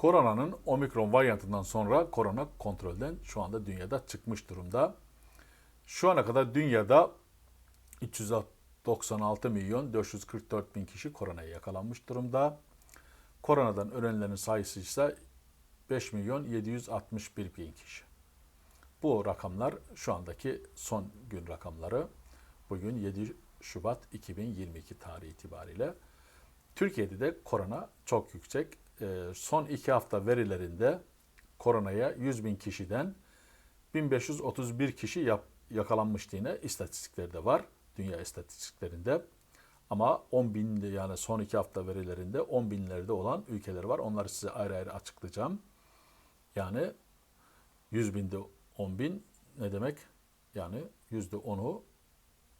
Koronanın omikron varyantından sonra korona kontrolden şu anda dünyada çıkmış durumda. Şu ana kadar dünyada 396 milyon 444 bin kişi koronaya yakalanmış durumda. Koronadan ölenlerin sayısı ise 5 milyon 761 bin kişi. Bu rakamlar şu andaki son gün rakamları. Bugün 7 Şubat 2022 tarihi itibariyle. Türkiye'de de korona çok yüksek. Ee, Son iki hafta verilerinde koronaya 100 bin kişiden 1531 kişi yap, yakalanmış diye istatistikleri de var. Dünya istatistiklerinde. Ama 10 bin yani son iki hafta verilerinde 10 binlerde olan ülkeler var. Onları size ayrı ayrı açıklayacağım. Yani 100 binde 10 bin ne demek? Yani yüzde 10'u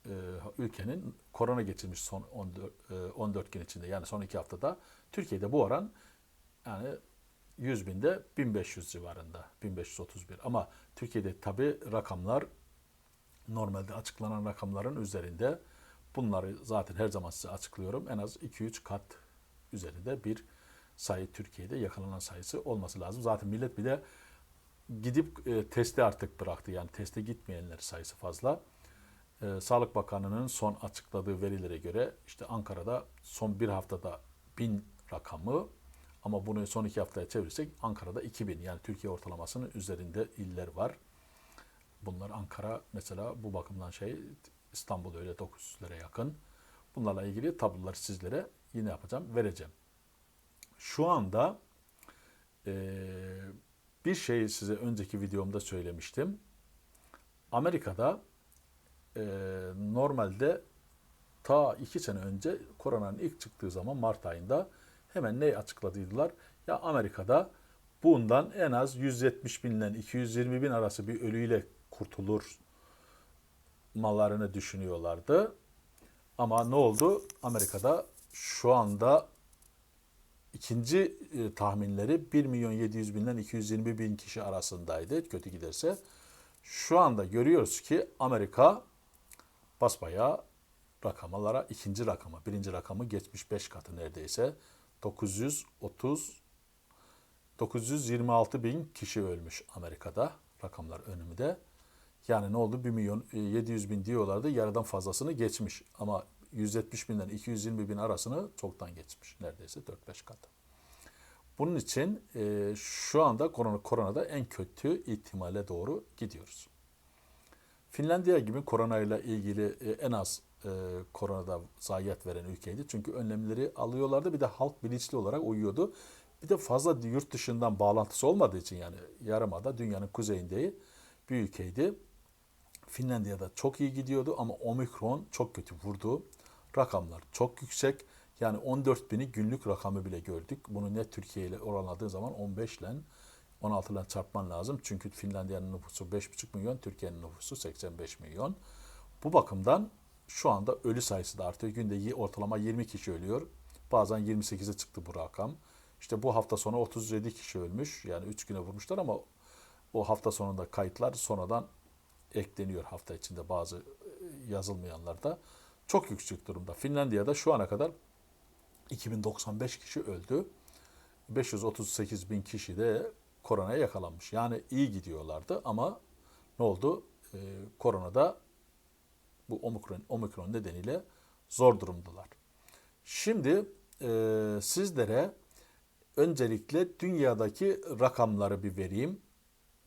e, ülkenin korona geçirmiş son 14, e, 14 gün içinde yani son iki haftada. Türkiye'de bu oran yani 100 binde 1500 civarında. 1531. Ama Türkiye'de tabi rakamlar normalde açıklanan rakamların üzerinde. Bunları zaten her zaman size açıklıyorum. En az 2-3 kat üzerinde bir sayı Türkiye'de yakalanan sayısı olması lazım. Zaten millet bir de gidip e, testi artık bıraktı. Yani teste gitmeyenler sayısı fazla. E, Sağlık Bakanı'nın son açıkladığı verilere göre işte Ankara'da son bir haftada bin rakamı ama bunu son iki haftaya çevirirsek Ankara'da 2000 yani Türkiye ortalamasının üzerinde iller var. Bunlar Ankara mesela bu bakımdan şey İstanbul öyle 900'lere yakın. Bunlarla ilgili tabloları sizlere yine yapacağım, vereceğim. Şu anda eee bir şeyi size önceki videomda söylemiştim. Amerika'da e, normalde ta iki sene önce koronanın ilk çıktığı zaman Mart ayında hemen ne açıkladıydılar? Ya Amerika'da bundan en az 170 binden 220 bin arası bir ölüyle kurtulur mallarını düşünüyorlardı. Ama ne oldu? Amerika'da şu anda İkinci e, tahminleri 1 milyon 700 binden 220 bin kişi arasındaydı kötü giderse. Şu anda görüyoruz ki Amerika basbayağı rakamalara ikinci rakama, birinci rakamı geçmiş 5 katı neredeyse. 930 926 bin kişi ölmüş Amerika'da rakamlar önümde. Yani ne oldu? 1 milyon e, 700 bin diyorlardı. Yarıdan fazlasını geçmiş. Ama 170 binden 220 bin arasını çoktan geçmiş. Neredeyse 4-5 katı. Bunun için e, şu anda korona, koronada en kötü ihtimale doğru gidiyoruz. Finlandiya gibi koronayla ilgili e, en az e, koronada zayiat veren ülkeydi. Çünkü önlemleri alıyorlardı. Bir de halk bilinçli olarak uyuyordu. Bir de fazla yurt dışından bağlantısı olmadığı için yani yarımada dünyanın kuzeyinde bir ülkeydi. Finlandiya'da çok iyi gidiyordu ama omikron çok kötü vurdu. Rakamlar çok yüksek. Yani 14 bini günlük rakamı bile gördük. Bunu net Türkiye ile oranladığın zaman 15 ile 16 ile çarpman lazım. Çünkü Finlandiya'nın nüfusu 5,5 milyon, Türkiye'nin nüfusu 85 milyon. Bu bakımdan şu anda ölü sayısı da artıyor. Günde ortalama 20 kişi ölüyor. Bazen 28'e çıktı bu rakam. İşte bu hafta sonu 37 kişi ölmüş. Yani 3 güne vurmuşlar ama o hafta sonunda kayıtlar sonradan ekleniyor hafta içinde bazı yazılmayanlar da çok yüksek durumda. Finlandiya'da şu ana kadar 2095 kişi öldü. 538 bin kişi de koronaya yakalanmış. Yani iyi gidiyorlardı ama ne oldu? Ee, koronada bu omikron, omikron nedeniyle zor durumdalar. Şimdi e, sizlere öncelikle dünyadaki rakamları bir vereyim.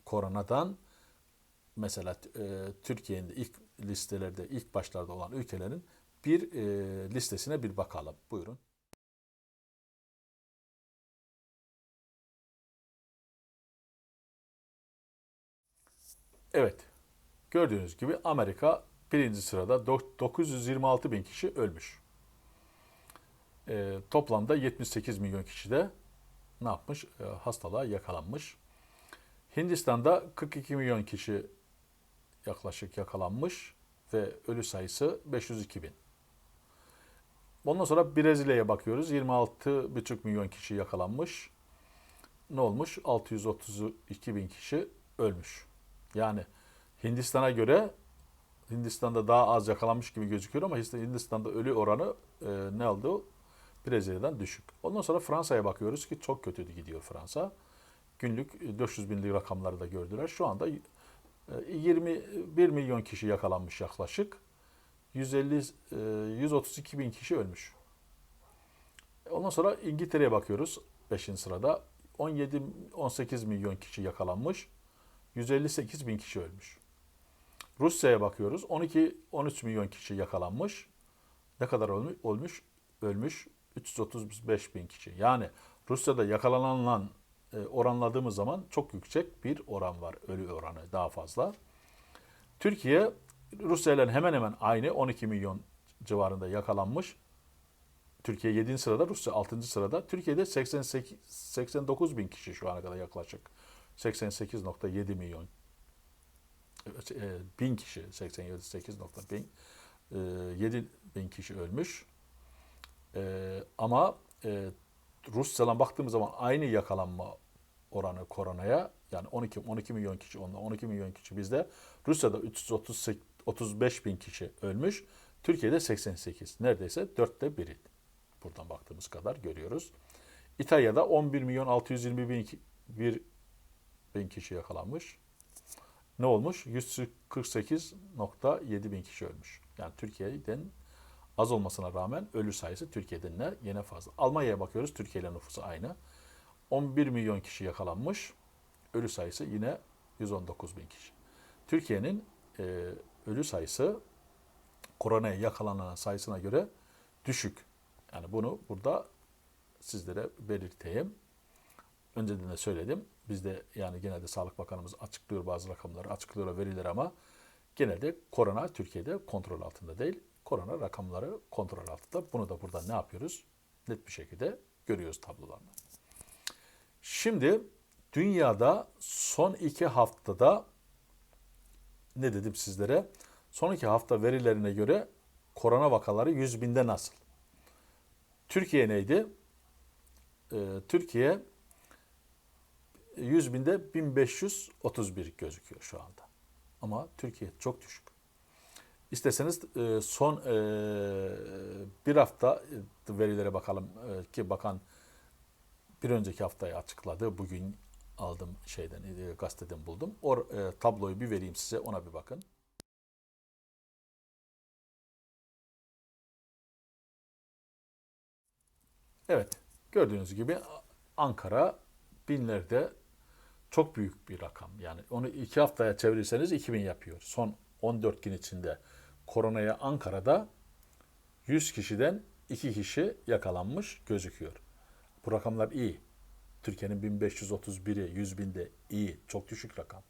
Koronadan mesela e, Türkiye'nin ilk listelerde ilk başlarda olan ülkelerin bir e, listesine bir bakalım. Buyurun. Evet. Gördüğünüz gibi Amerika birinci sırada 926 bin kişi ölmüş. E, toplamda 78 milyon kişi de ne yapmış? E, hastalığa yakalanmış. Hindistan'da 42 milyon kişi yaklaşık yakalanmış ve ölü sayısı 502 bin. Ondan sonra Brezilya'ya bakıyoruz. 26,5 milyon kişi yakalanmış. Ne olmuş? 632 bin kişi ölmüş. Yani Hindistan'a göre Hindistan'da daha az yakalanmış gibi gözüküyor ama Hindistan'da ölü oranı e, ne oldu? Brezilya'dan düşük. Ondan sonra Fransa'ya bakıyoruz ki çok kötü gidiyor Fransa. Günlük 500 binlik rakamları da gördüler. Şu anda e, 21 milyon kişi yakalanmış yaklaşık. 150 e, 132 bin kişi ölmüş. Ondan sonra İngiltere'ye bakıyoruz 5. sırada. 17 18 milyon kişi yakalanmış. 158 bin kişi ölmüş. Rusya'ya bakıyoruz. 12 13 milyon kişi yakalanmış. Ne kadar olmuş? Olmuş ölmüş 335 bin kişi. Yani Rusya'da yakalananla e, oranladığımız zaman çok yüksek bir oran var. Ölü oranı daha fazla. Türkiye Rusya hemen hemen aynı 12 milyon civarında yakalanmış. Türkiye 7. sırada, Rusya 6. sırada. Türkiye'de 88, 89 bin kişi şu ana kadar yaklaşık. 88.7 milyon bin kişi, 88.7 7 bin kişi ölmüş. E, ama e, Rusya'dan baktığımız zaman aynı yakalanma oranı koronaya yani 12 12 milyon kişi onda 12 milyon kişi bizde Rusya'da 335 bin kişi ölmüş. Türkiye'de 88. Neredeyse dörtte biri. Buradan baktığımız kadar görüyoruz. İtalya'da 11 milyon 620 bin, bin kişi yakalanmış. Ne olmuş? 148.7 bin kişi ölmüş. Yani Türkiye'den az olmasına rağmen ölü sayısı Türkiye'den ne? Yine fazla. Almanya'ya bakıyoruz. Türkiye ile nüfusu aynı. 11 milyon kişi yakalanmış. Ölü sayısı yine 119 bin kişi. Türkiye'nin e, ölü sayısı koronaya yakalanan sayısına göre düşük. Yani bunu burada sizlere belirteyim. Önceden de söyledim. Bizde yani genelde Sağlık Bakanımız açıklıyor bazı rakamları, açıklıyor verileri ama genelde korona Türkiye'de kontrol altında değil. Korona rakamları kontrol altında. Bunu da burada ne yapıyoruz? Net bir şekilde görüyoruz tablolarını. Şimdi dünyada son iki haftada ne dedim sizlere? Son iki hafta verilerine göre korona vakaları 100 binde nasıl? Türkiye neydi? Ee, Türkiye 100 binde 1531 gözüküyor şu anda. Ama Türkiye çok düşük. İsterseniz e, son e, bir hafta verilere bakalım e, ki bakan bir önceki haftayı açıkladı. Bugün aldım şeyden gazeteden buldum. O tabloyu bir vereyim size ona bir bakın. Evet gördüğünüz gibi Ankara binlerde çok büyük bir rakam. Yani onu iki haftaya çevirirseniz 2000 yapıyor. Son 14 gün içinde koronaya Ankara'da 100 kişiden 2 kişi yakalanmış gözüküyor. Bu rakamlar iyi. Türkiye'nin 1531'i 100 binde iyi. Çok düşük rakam.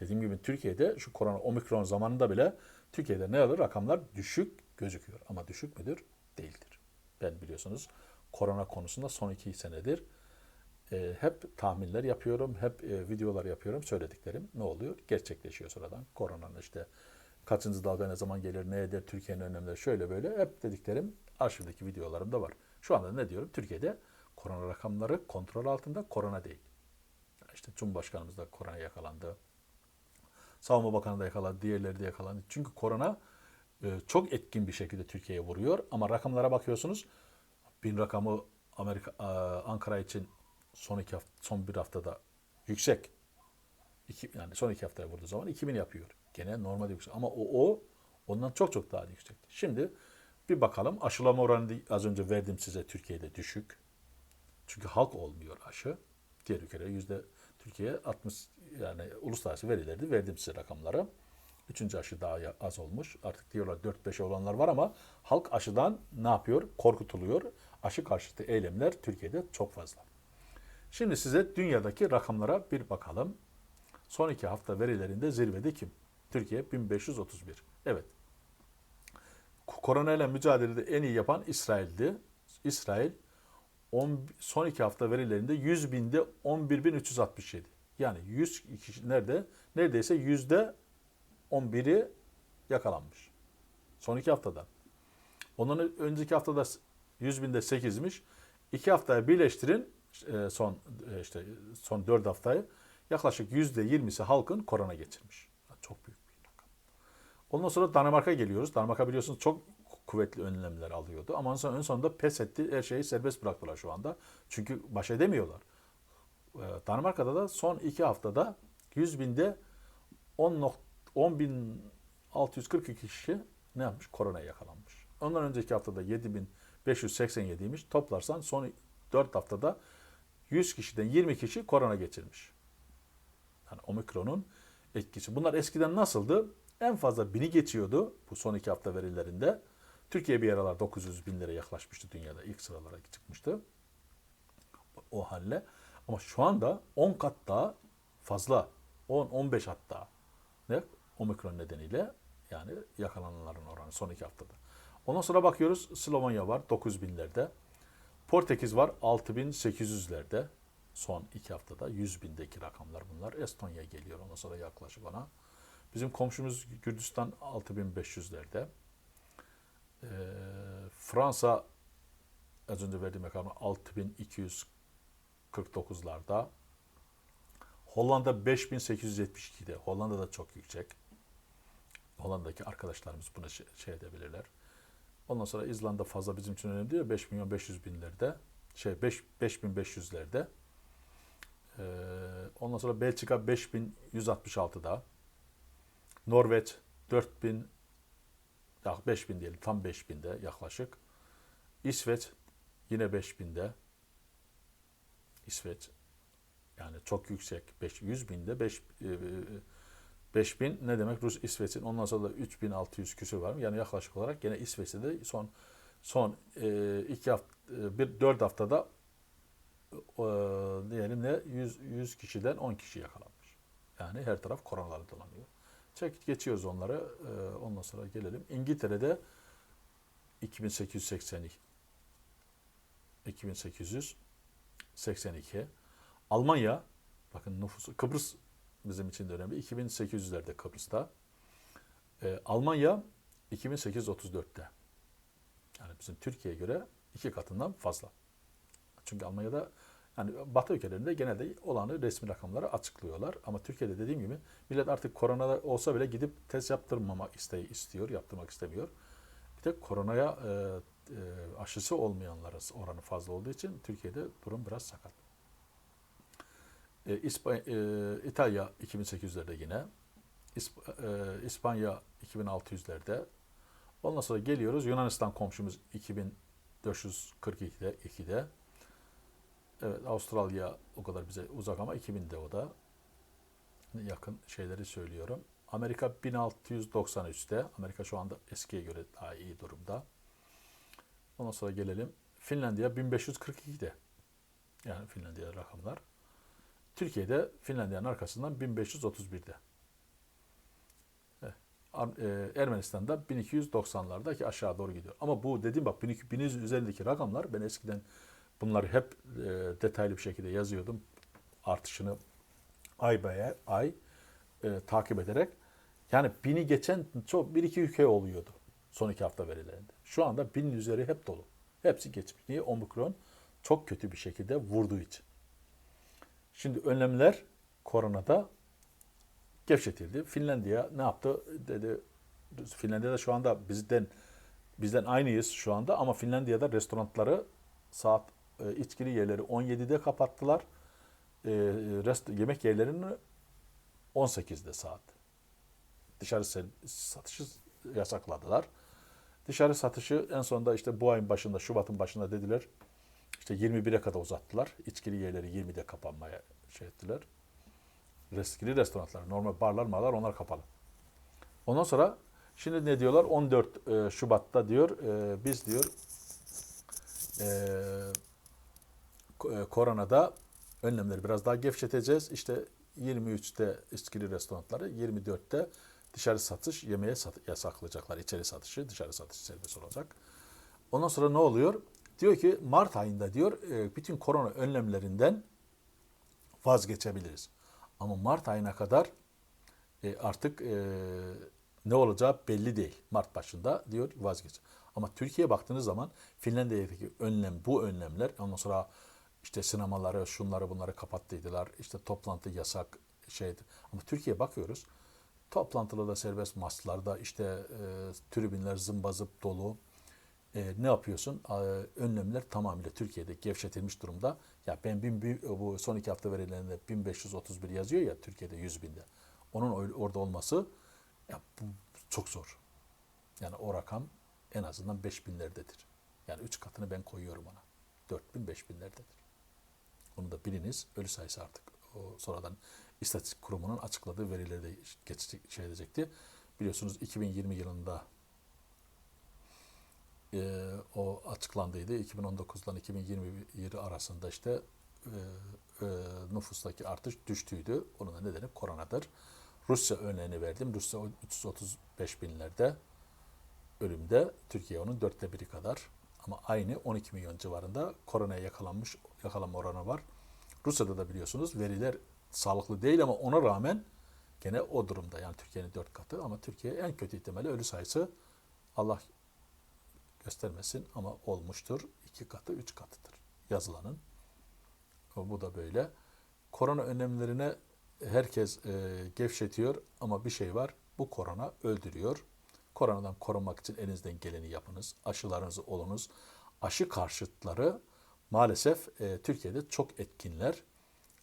Dediğim gibi Türkiye'de şu korona omikron zamanında bile Türkiye'de ne alır? Rakamlar düşük gözüküyor. Ama düşük müdür? Değildir. Ben biliyorsunuz korona konusunda son iki senedir e, hep tahminler yapıyorum, hep e, videolar yapıyorum. Söylediklerim ne oluyor? Gerçekleşiyor sonradan. Koronanın işte kaçıncı dalga ne zaman gelir, ne eder, Türkiye'nin önlemleri şöyle böyle hep dediklerim arşivdeki videolarımda var. Şu anda ne diyorum? Türkiye'de korona rakamları kontrol altında, korona değil. İşte Cumhurbaşkanımız da korona yakalandı. Savunma Bakanı da yakalandı, diğerleri de yakalandı. Çünkü korona e, çok etkin bir şekilde Türkiye'ye vuruyor. Ama rakamlara bakıyorsunuz. Bin rakamı Amerika, Ankara için son iki hafta, son bir haftada yüksek. İki, yani son iki haftaya vurduğu zaman 2000 yapıyor. Gene normalde yüksek. Ama o, o ondan çok çok daha yüksek. Şimdi bir bakalım. Aşılama oranı az önce verdim size Türkiye'de düşük. Çünkü halk olmuyor aşı. Diğer ülkelere yüzde Türkiye 60 yani uluslararası verilerde verdim size rakamları. Üçüncü aşı daha az olmuş. Artık diyorlar 4-5 olanlar var ama halk aşıdan ne yapıyor? Korkutuluyor. Aşı karşıtı eylemler Türkiye'de çok fazla. Şimdi size dünyadaki rakamlara bir bakalım. Son iki hafta verilerinde zirvede kim? Türkiye 1531. Evet. Korona ile mücadelede en iyi yapan İsrail'di. İsrail 10, son iki hafta verilerinde 100 binde 11.367. Yani 100 kişi nerede? Neredeyse yüzde 11'i yakalanmış. Son iki haftada. Ondan önceki haftada 100 binde 8'miş. İki haftaya birleştirin son e, işte son 4 haftayı yaklaşık %20'si halkın korona geçirmiş. Çok büyük bir rakam. Ondan sonra Danimarka geliyoruz. Danimarka biliyorsunuz çok kuvvetli önlemler alıyordu. Ama en son- en sonunda pes etti. Her şeyi serbest bıraktılar şu anda. Çünkü baş edemiyorlar. Ee, Danimarka'da da son iki haftada 100 binde 10 nok- 10 bin 642 kişi ne yapmış? Koronaya yakalanmış. Ondan önceki haftada 7587'ymiş. Toplarsan son 4 haftada 100 kişiden 20 kişi korona geçirmiş. Yani omikronun etkisi. Bunlar eskiden nasıldı? En fazla bini geçiyordu bu son iki hafta verilerinde. Türkiye bir aralar 900 binlere yaklaşmıştı dünyada. ilk sıralara çıkmıştı. O halle. Ama şu anda 10 kat daha fazla. 10-15 hatta. Ne? Omikron nedeniyle yani yakalananların oranı son iki haftada. Ondan sonra bakıyoruz Slovenya var 9 binlerde. Portekiz var 6800'lerde. Son iki haftada 100 bindeki rakamlar bunlar. Estonya geliyor ondan sonra yaklaşık ona. Bizim komşumuz Gürcistan 6500'lerde. Ee, Fransa az önce verdiğim rakamı 6249'larda. Hollanda 5872'de. Hollanda da çok yüksek. Hollanda'daki arkadaşlarımız bunu şey, şey edebilirler. Ondan sonra İzlanda fazla bizim için önemli değil. 5 milyon 500 binlerde. Şey 5 5500'lerde. Ee, ondan sonra Belçika 5166'da. Norveç 4000 ya 5000 diyelim tam 5000'de yaklaşık. İsveç yine 5000'de. İsveç yani çok yüksek 500 binde 5 5000 ne demek Rus İsveç'in ondan sonra da 3600 küsür var. Yani yaklaşık olarak gene İsveç'te de son son e, iki hafta e, bir dört haftada e, diyelim ne 100 100 kişiden 10 kişi yakalanmış. Yani her taraf koronaları dolanıyor. Çek geçiyoruz onları. E, ondan sonra gelelim. İngiltere'de 2882 2882 Almanya bakın nüfusu Kıbrıs bizim için de önemli. 2800'lerde Kıbrıs'ta. E, Almanya 2834'te. Yani bizim Türkiye'ye göre iki katından fazla. Çünkü Almanya'da yani Batı ülkelerinde genelde olanı resmi rakamları açıklıyorlar. Ama Türkiye'de dediğim gibi millet artık korona olsa bile gidip test yaptırmamak isteği istiyor, yaptırmak istemiyor. Bir de koronaya e, e, aşısı olmayanların oranı fazla olduğu için Türkiye'de durum biraz sakat. E, İspa- e, İtalya 2800'lerde yine. İsp- e, İspanya 2600'lerde. Ondan sonra geliyoruz Yunanistan komşumuz 2442'de 2'de. Evet Avustralya o kadar bize uzak ama 2000'de o da. Yakın şeyleri söylüyorum. Amerika 1693'te. Amerika şu anda eskiye göre daha iyi durumda. Ondan sonra gelelim. Finlandiya 1542'de. Yani Finlandiya rakamlar. Türkiye'de Finlandiya'nın arkasından 1531'de. Evet. Ar- e, Ermenistan'da 1290'larda ki aşağı doğru gidiyor. Ama bu dediğim bak 1000'in üzerindeki rakamlar ben eskiden bunları hep e, detaylı bir şekilde yazıyordum. Artışını ay be ay e, takip ederek. Yani bini geçen çok bir iki ülke oluyordu son iki hafta verilerinde. Şu anda binin üzeri hep dolu. Hepsi geçmiş. Niye? Omikron çok kötü bir şekilde vurduğu için. Şimdi önlemler koronada gevşetildi. Finlandiya ne yaptı? Dedi Finlandiya'da şu anda bizden bizden aynıyız şu anda ama Finlandiya'da restoranları saat e, içkili yerleri 17'de kapattılar. E, rest, yemek yerlerini 18'de saat. Dışarı satışı yasakladılar. Dışarı satışı en sonunda işte bu ayın başında, Şubat'ın başında dediler. İşte 21'e kadar uzattılar. İçkili yerleri 20'de kapanmaya şey ettiler. Reskili restoranlar, normal barlar, marlar onlar kapalı. Ondan sonra şimdi ne diyorlar? 14 e, Şubat'ta diyor e, biz diyor e, e, koronada önlemleri biraz daha gevşeteceğiz. İşte 23'te içkili restoranları, 24'te dışarı satış, yemeğe sat- yasaklayacaklar. İçeri satışı, dışarı satış serbest olacak. Ondan sonra ne oluyor? Diyor ki Mart ayında diyor e, bütün korona önlemlerinden vazgeçebiliriz. Ama Mart ayına kadar e, artık e, ne olacağı belli değil. Mart başında diyor vazgeç. Ama Türkiye'ye baktığınız zaman Finlandiya'daki önlem bu önlemler ondan sonra işte sinemaları şunları bunları kapattıydılar. İşte toplantı yasak şeydi. Ama Türkiye'ye bakıyoruz. Toplantılarda serbest maçlarda işte e, tribünler zımbazıp dolu. E, ne yapıyorsun? E, önlemler tamamıyla Türkiye'de gevşetilmiş durumda. Ya ben bin, bin- bu son iki hafta verilerinde 1531 yazıyor ya Türkiye'de 100 binde. Onun orada olması ya bu çok zor. Yani o rakam en azından 5000'lerdedir. Yani 3 katını ben koyuyorum ona. 4000 5000'lerdedir. Onu da biliniz. Ölü sayısı artık o sonradan İstatistik Kurumu'nun açıkladığı verileri de geçecek, şey edecekti. Biliyorsunuz 2020 yılında e, o açıklandıydı. 2019'dan 2020 yılı arasında işte e, e, nüfustaki artış düştüydü. Onun da nedeni koronadır. Rusya örneğini verdim. Rusya 335 binlerde ölümde. Türkiye onun dörtte biri kadar. Ama aynı 12 milyon civarında koronaya yakalanmış yakalanma oranı var. Rusya'da da biliyorsunuz veriler sağlıklı değil ama ona rağmen gene o durumda. Yani Türkiye'nin dört katı ama Türkiye en kötü ihtimalle ölü sayısı Allah göstermesin ama olmuştur. iki katı, üç katıdır yazılanın. Bu da böyle. Korona önlemlerine herkes e, gevşetiyor ama bir şey var. Bu korona öldürüyor. Koronadan korunmak için elinizden geleni yapınız. Aşılarınızı olunuz. Aşı karşıtları maalesef e, Türkiye'de çok etkinler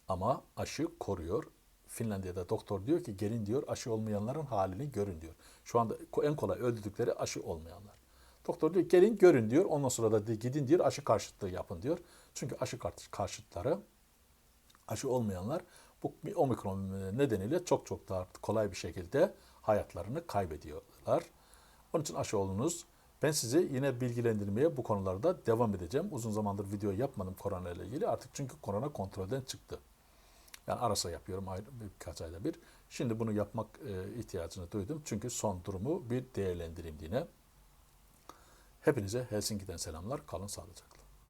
ama aşı koruyor. Finlandiya'da doktor diyor ki gelin diyor aşı olmayanların halini görün diyor. Şu anda en kolay öldürdükleri aşı olmayanlar. Doktor diyor gelin görün diyor. Ondan sonra da de- gidin diyor aşı karşıtlığı yapın diyor. Çünkü aşı karşıtları aşı olmayanlar bu omikron nedeniyle çok çok daha kolay bir şekilde hayatlarını kaybediyorlar. Onun için aşı olunuz. Ben sizi yine bilgilendirmeye bu konularda devam edeceğim. Uzun zamandır video yapmadım korona ile ilgili. Artık çünkü korona kontrolden çıktı. Yani arasa yapıyorum ayrı birkaç ayda bir. Şimdi bunu yapmak e, ihtiyacını duydum. Çünkü son durumu bir değerlendireyim yine. Hepinize Helsinki'den selamlar. Kalın sağlıcakla.